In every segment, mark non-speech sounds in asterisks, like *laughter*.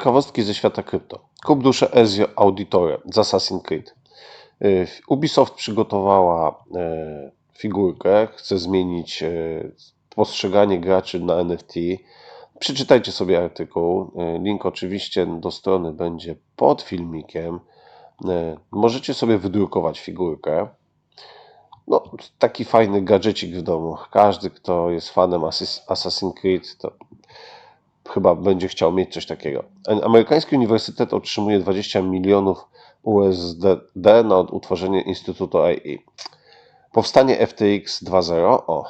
Ciekawostki ze świata krypto. Kup duszę Ezio Auditore z Assassin's Creed. Y, Ubisoft przygotowała e, figurkę, chce zmienić e, postrzeganie graczy na NFT. Przeczytajcie sobie artykuł. Link oczywiście do strony będzie pod filmikiem. Możecie sobie wydrukować figurkę. No, taki fajny gadżecik w domu. Każdy, kto jest fanem Assassin's Creed, to chyba będzie chciał mieć coś takiego. Amerykański uniwersytet otrzymuje 20 milionów USD na utworzenie Instytutu AI. Powstanie FTX 2.0. O,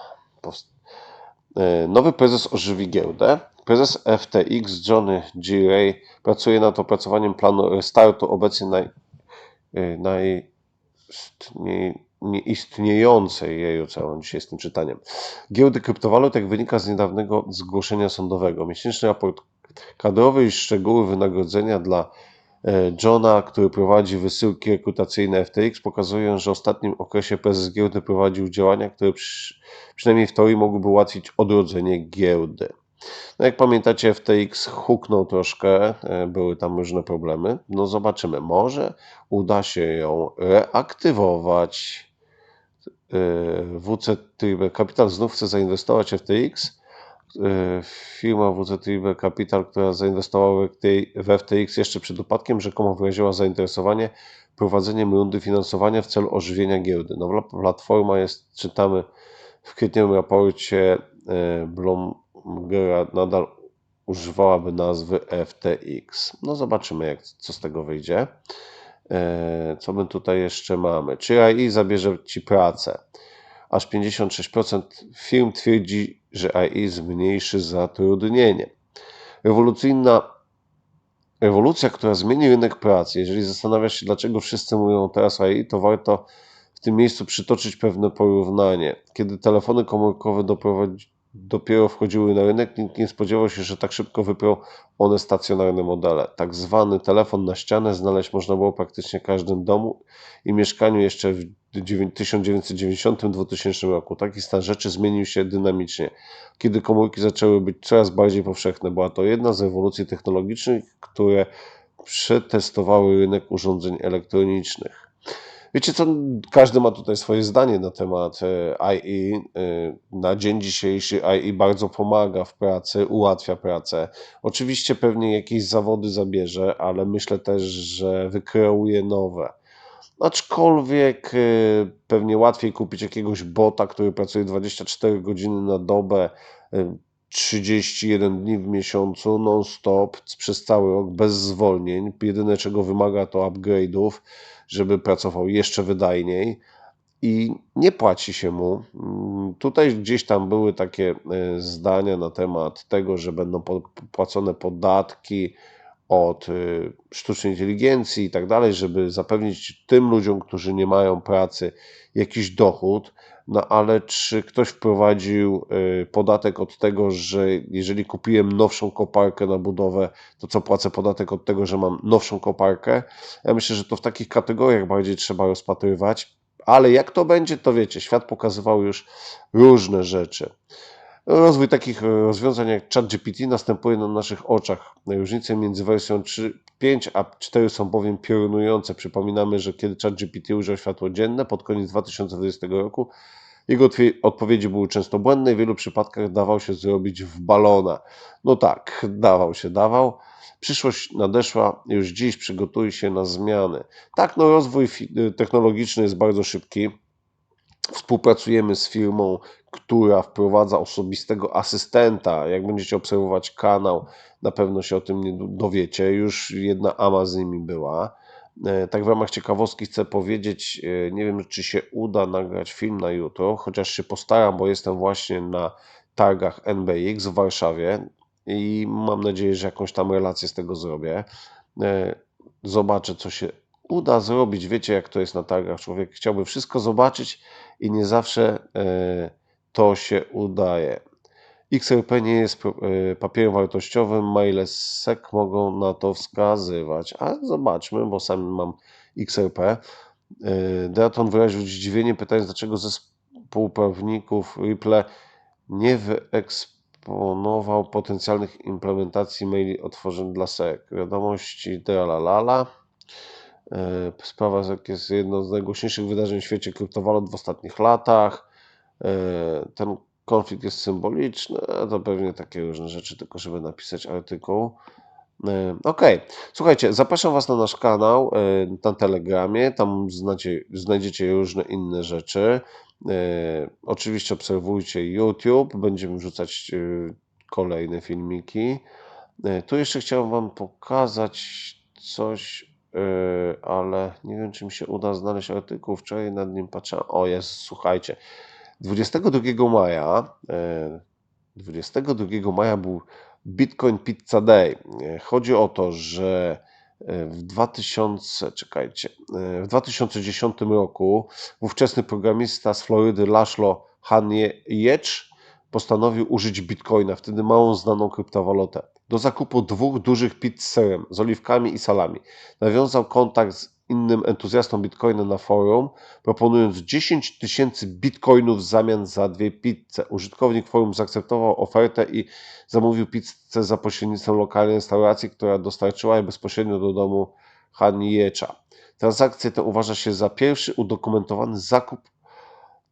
e, Nowy prezes ożywi giełdę. Prezes FTX Johnny G. Ray pracuje nad opracowaniem planu restartu obecnie naj, e, najistniej, nieistniejącej, jeju, co ja mam dzisiaj z tym czytaniem, giełdy kryptowalut, jak wynika z niedawnego zgłoszenia sądowego. Miesięczny raport kadrowy i szczegóły wynagrodzenia dla e, Johna, który prowadzi wysyłki rekrutacyjne FTX, pokazują, że w ostatnim okresie prezes giełdy prowadził działania, które przy, przynajmniej w teorii mogłyby ułatwić odrodzenie giełdy. No jak pamiętacie, FTX huknął troszkę, e, były tam różne problemy. No zobaczymy, może uda się ją reaktywować. E, WC Triber Capital znów chce zainwestować w FTX. E, firma WC Triber Capital, która zainwestowała w FTX jeszcze przed upadkiem, rzekomo wyraziła zainteresowanie prowadzeniem rundy finansowania w celu ożywienia giełdy. Nowa platforma jest, czytamy w kwietniowym raporcie Blomgera nadal używałaby nazwy FTX. No zobaczymy, jak, co z tego wyjdzie. E, co my tutaj jeszcze mamy? Czy AI zabierze Ci pracę? Aż 56% firm twierdzi, że AI zmniejszy zatrudnienie. Rewolucyjna rewolucja, która zmieni rynek pracy. Jeżeli zastanawiasz się, dlaczego wszyscy mówią teraz AI, to warto w tym miejscu przytoczyć pewne porównanie. Kiedy telefony komórkowe doprowadzi, dopiero wchodziły na rynek, nikt nie spodziewał się, że tak szybko wyprą one stacjonarne modele. Tak zwany telefon na ścianę znaleźć można było praktycznie w każdym domu i mieszkaniu jeszcze w 1990-2000 roku. Taki stan rzeczy zmienił się dynamicznie, kiedy komórki zaczęły być coraz bardziej powszechne. Była to jedna z rewolucji technologicznych, które przetestowały rynek urządzeń elektronicznych. Wiecie co, każdy ma tutaj swoje zdanie na temat AI. E, na dzień dzisiejszy AI bardzo pomaga w pracy, ułatwia pracę. Oczywiście pewnie jakieś zawody zabierze, ale myślę też, że wykreuje nowe. Aczkolwiek e, pewnie łatwiej kupić jakiegoś bota, który pracuje 24 godziny na dobę, 31 e, dni w miesiącu, non-stop, przez cały rok, bez zwolnień. Jedyne czego wymaga to upgrade'ów żeby pracował jeszcze wydajniej i nie płaci się mu. Mm, tutaj gdzieś tam były takie e, zdania na temat tego, że będą płacone podatki od e, sztucznej inteligencji i tak dalej, żeby zapewnić tym ludziom, którzy nie mają pracy, jakiś dochód. No ale czy ktoś wprowadził y, podatek od tego, że jeżeli kupiłem nowszą koparkę na budowę, to co płacę podatek od tego, że mam nowszą koparkę? Ja myślę, że to w takich kategoriach bardziej trzeba rozpatrywać. Ale jak to będzie, to wiecie, świat pokazywał już różne rzeczy. Rozwój takich rozwiązań jak ChatGPT następuje na naszych oczach. Różnice między wersją 3.5 a 4 są bowiem piorunujące. Przypominamy, że kiedy ChatGPT ujrzał światło dzienne pod koniec 2020 roku, jego odpowiedzi były często błędne i w wielu przypadkach dawał się zrobić w balona. No tak, dawał się, dawał. Przyszłość nadeszła, już dziś przygotuj się na zmiany. Tak, no rozwój technologiczny jest bardzo szybki. Współpracujemy z firmą, która wprowadza osobistego asystenta. Jak będziecie obserwować kanał, na pewno się o tym nie dowiecie. Już jedna AMA z nimi była. E, tak w ramach ciekawostki chcę powiedzieć, e, nie wiem czy się uda nagrać film na jutro, chociaż się postaram, bo jestem właśnie na targach NBX w Warszawie i mam nadzieję, że jakąś tam relację z tego zrobię. E, zobaczę, co się uda zrobić. Wiecie, jak to jest na targach. Człowiek chciałby wszystko zobaczyć i nie zawsze to się udaje. XRP nie jest e, papierem wartościowym, maile SEC mogą na to wskazywać. A zobaczmy, bo sam mam XRP. E, Deaton wyraził zdziwienie, pytając, dlaczego zespół prawników Ripple nie wyeksploatował proponował potencjalnych implementacji maili otworzeń dla SEC. Wiadomości Delalala. E, Sprawa SEC jest jedno z najgłośniejszych wydarzeń w świecie kryptowalut w ostatnich latach. Ten konflikt jest symboliczny, to pewnie takie różne rzeczy, tylko żeby napisać artykuł. E, Okej, słuchajcie, zapraszam Was na nasz kanał e, na Telegramie. Tam znacie, znajdziecie różne inne rzeczy. E, Oczywiście obserwujcie YouTube, będziemy wrzucać kolejne filmiki. Tu jeszcze chciałem Wam pokazać coś, ale nie wiem, czy mi się uda znaleźć artykuł. Wczoraj nad nim patrzyłem. O, jest, słuchajcie. 22 maja, e, 22 maja był Bitcoin Pizza Day. E, Chodzi o to, że e, w 2000, czekajcie, e, w 2010 roku ówczesny programista z Florydy Laszlo Haniecz postanowił użyć bitcoina, wtedy małą znaną kryptowalutę, do zakupu dwóch dużych pizz z serem, z oliwkami i salami. Nawiązał kontakt z innym entuzjastą bitcoina na forum, proponując 10 tysięcy bitcoinów w zamian za dwie pizze. Użytkownik forum zaakceptował ofertę i zamówił pizzę za pośrednictwem lokalnej restauracji, która dostarczyła je bezpośrednio do domu Haniecza. Transakcję tę uważa się za pierwszy udokumentowany zakup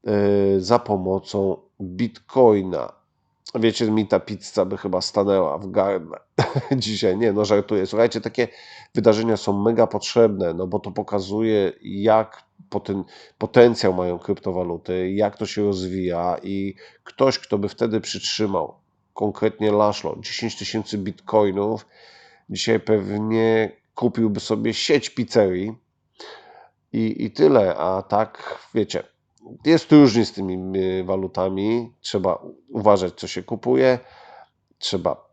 e, za pomocą bitcoina. Wiecie, mi ta pizza by chyba stanęła w gardle *laughs* dzisiaj. Nie, no żartuję. Słuchajcie, takie wydarzenia są mega potrzebne, no bo to pokazuje, jak poten, potencjał mają kryptowaluty, jak to się rozwija i ktoś, kto by wtedy przytrzymał, konkretnie Laszlo, 10 tysięcy bitcoinów, dzisiaj pewnie kupiłby sobie sieć pizzerii i, i tyle, a tak, wiecie, jest różnie z tymi y, walutami, trzeba uważać, co się kupuje, trzeba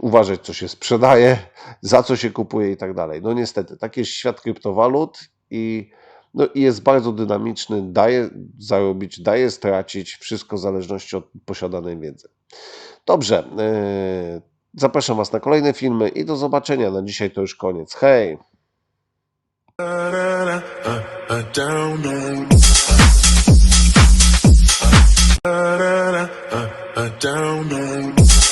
uważać, co się sprzedaje, *laughs* za co się kupuje i tak dalej. No niestety, taki jest świat kryptowalut i, no, i jest bardzo dynamiczny, daje zarobić, daje stracić, wszystko w zależności od posiadanej wiedzy. Dobrze, yy, zapraszam Was na kolejne filmy i do zobaczenia. Na dzisiaj to już koniec. Hej! uh, uh, down on.